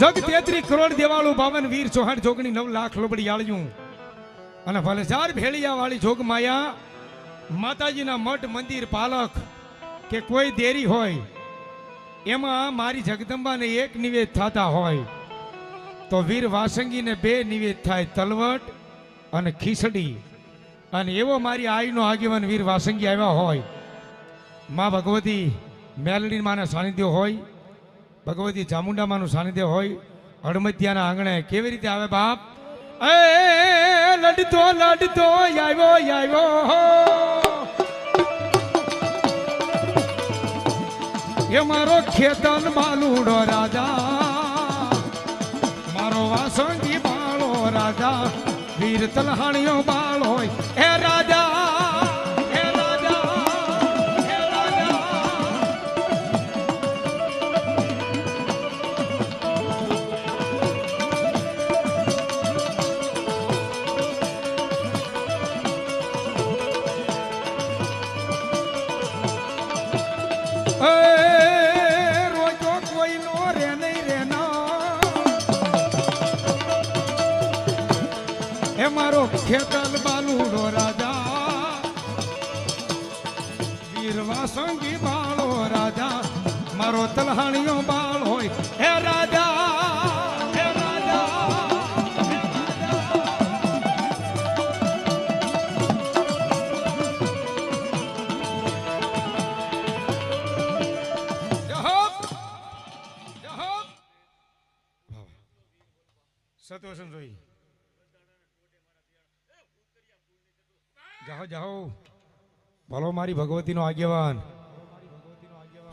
જગ તેત્રી કરોડ દેવાળું બાવન વીર ચૌહાણ જોગણી નવ લાખ લોબડી અને ભલજાર ભેળિયા વાળી જોગ માયા, માતાજીના મઠ મંદિર પાલક કે કોઈ દેરી હોય, એમાં મારી જગદંબાને એક નિવેદ થતા હોય, તો વીર વાસંગીને બે નિવેદ થાય તલવટ અને ખીચડી અને એવો મારી આઈનો આગેવાન વીર વાસંગી આવ્યા હોય. મા ભગવતી મેલડી માના સાનિધ્ય હોય. ભગવતી ચામુંડામાનું સાનિધ્ય હોય, હળમતિયાના આંગણે કેવી રીતે આવે બાપ? લડતો લડતો આવ્યો આવ્યો એ મારો ખેતન માલુડો રાજા. મારો વાસંગી બાળો રાજા. વીર તલહાણીઓ બાળો એ રાજા. મારો ખેતલ બાલુડો રાજા. વીર વાસંગી બાળો રાજા. મારો તલહાણીઓ બાળ સતવસન જોઈ. જાઓ જાઓ. ભલો મારી ભગવતીનો આગેવાન.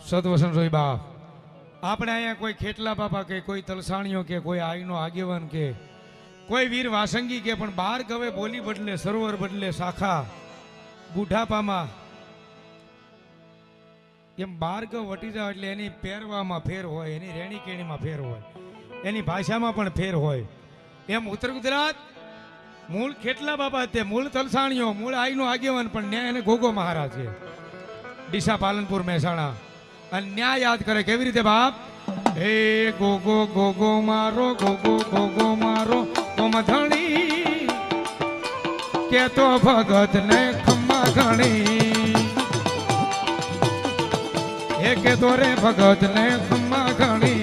સતવસન જોઈ બાપ. આપણે અહીંયા કોઈ ખેટલા બાપા કે કોઈ તલસાણીઓ કે કોઈ આઈનો આગેવાન કે કોઈ વીર વાસંગી કે પણ બાર ગવે બોલી બદલે, સરોવર બદલે, શાખા, બુઢાપામાં. એમ બાર ગવ વટી જાવ એટલે એની પહેરવામાં ફેર હોય, એની રેણી કેણીમાં ફેર હોય. એની ભાષામાં પણ ફેર હોય. એમ ઉત્તર ગુજરાત, મૂળ ખેટલા બાબા તે? મૂળ તલસાણીઓ, મૂળ આઈનો આગેવાન, પણ ન્યાય અને ગોગો મહારાજ છે. ડીસા પાલનપુર મહેસાણા. અને ન્યાય યાદ કરે કેવી રીતે બાપ? હે ગોગો ગોગો મારો ગોગો ગોગો મારો કોમધણી કે તો ભગત ને ખમ્મા ઘણી. હે કે તો રે ભગત ને ખમ્મા ઘણી.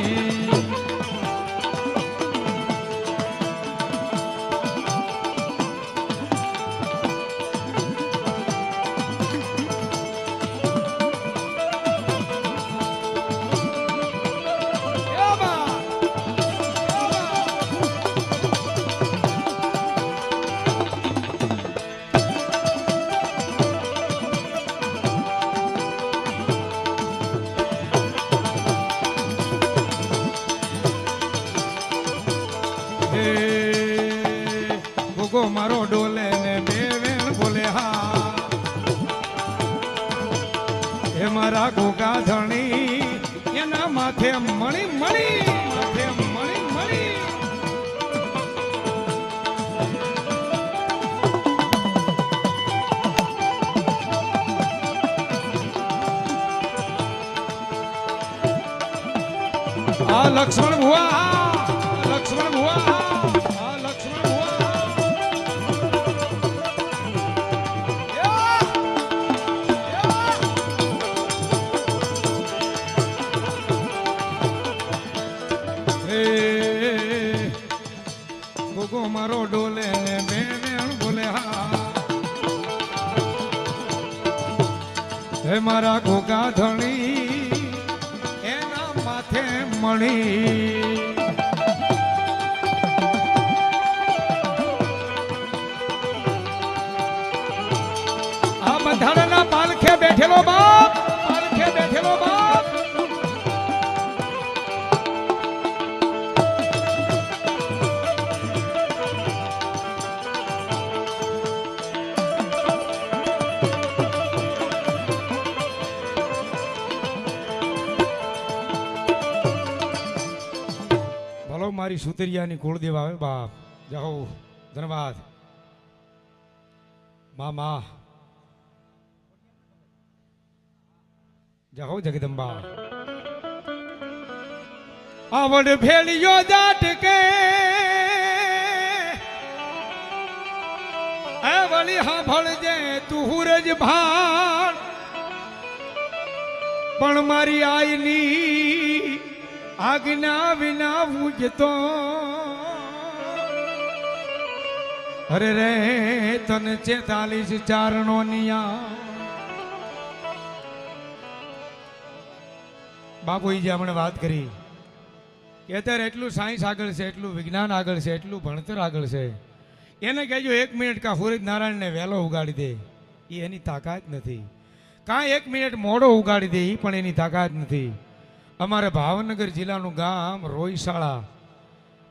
ગોગો મારો ડોલે ને બે વેણ બોલે હા. હે મારા ગોગા ધણી, એના માથે મણી મણી લક્ષ્મણ ભુવા મારા ગોગા ધણી એના માથે મણી. આ બંધારણના પાલખે બેઠેલો બાપ ભલો મારી સુતરિયાની કુળદેવ આવે, બાપ, જાઓ ધન્યવાદ મા મા જાઓ, જગદંબા. આવડ ભેળિયો જાટકે એ વળી સાંભળજે તું હુરજ ભાણ. પણ મારી આઈની આજ્ઞા વિના પૂજતો અરે રે, તન ચેતાલીસ ચારણો નિયા. બાપુજી જે હમણાં વાત કરી, કે અત્યારે એટલું સાયન્સ આગળ છે, એટલું વિજ્ઞાન આગળ છે, એટલું ભણતર આગળ છે. એને કહેજો, એક મિનિટ કાં ફુરીદ નારાયણને વહેલો ઉગાડી દે. એ એની તાકાત નથી. કાં એક મિનિટ મોડો ઉગાડી દે એ પણ એની તાકાત નથી. અમારે ભાવનગર જિલ્લાનું ગામ રોઈશાળા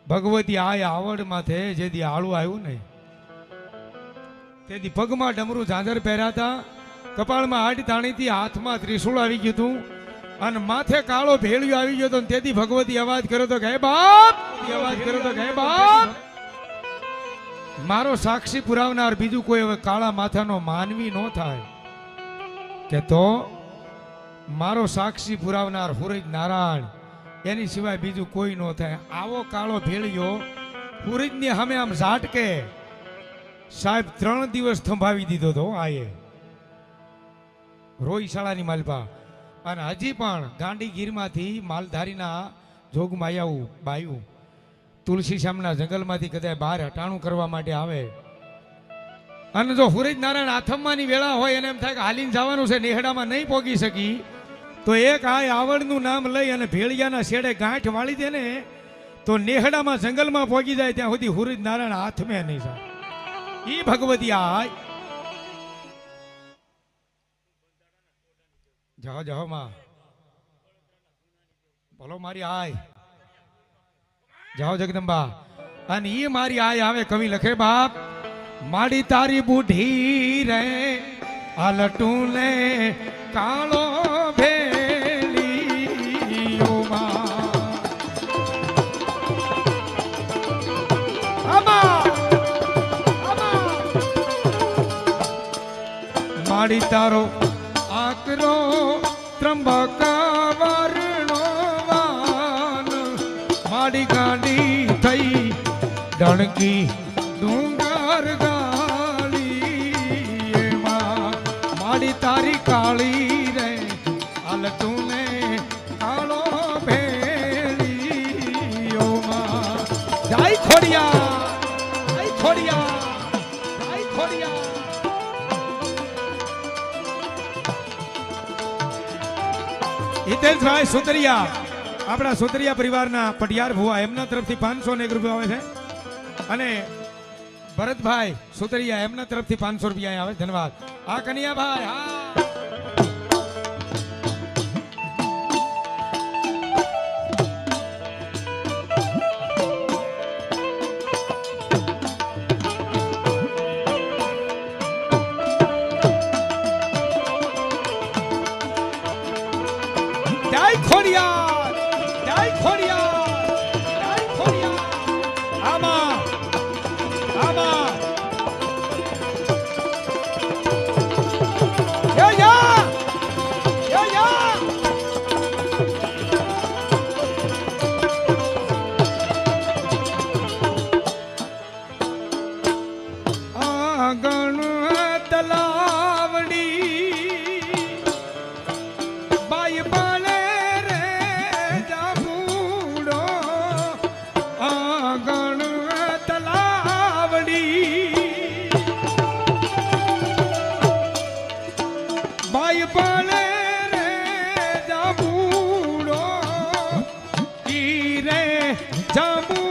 ભગવતી આય આવડ માથે જેથી આળું આવ્યું ને તેથી પગમાં ડમરું ઝાંઝર પહેર્યા હતા કપાળમાં હાડ તાણીથી હાથમાં ત્રિશૂળ આવી ગયું હતું અને માથે કાળો ભેળિયો આવી ગયો હતો તેથી ભગવતી અવાજ કર્યો તો કે, "હે બાપ! અવાજ કર્યો તો કે બાપ! મારો સાક્ષી પુરાવનાર બીજું કોઈ હવે કાળા માથાનો માનવી ન થાય. કે તો મારો સાક્ષી પુરાવનાર હુરજ નારાયણ. એની સિવાય બીજું કોઈ ન થાય. આવો કાળો ભેળિયો હુરજની સામે આમ ઝાટકે. સાહેબ, ત્રણ દિવસ થંભાવી દીધો તો આયે. રોઈશાળાની માલપા અને હજી પણ ગાંડીગીરમાંથી માલધારીના જોગમાયાવું બાયું. તુલસી શ્યામના જંગલમાંથી કદાચ બહાર હટાણું કરવા માટે આવે. અને જો હુરજ નારાયણ આથમવાની વેળા હોય, એને એમ થાય કે હાલીને જવાનું છે, નેહડામાં નહીં પોગી શકી. તો એક આ આવડનું નામ લઈ અને ભેળિયાના શેડે ગાંઠ વાળી દે ને, તો નેહડામાં જંગલમાં પોગી જાય, ત્યાં સુધી હુરેજ નારાયણ હાથમે નહીં જાય. એ ભગવતી આ જાઓ જાઓ માં. બોલો મારી આય. જાઓ જગદંબા. અને ઈ મારી આય આવે કવિ લખે બાપ, માડી તારી બુઢી રે આલટું ને કાળો માડી તારો આકરો ત્રંબક વર્ણો વાન થઈ ડણકી ડુંગર ગાળી એમાં માડી તારી કાળી હિતેશભાઈ સુતરિયા. આપણા સુતરિયા પરિવારના પટિયાર ભુવા, એમના તરફથી પાંચસો ને એક રૂપિયા આવે છે. અને ભરતભાઈ સુતરિયા, એમના તરફથી પાંચસો રૂપિયા આવે ધન્યવાદ. આ કનિયાભાઈ, હા. જય ખોડિયાર જય જાબુ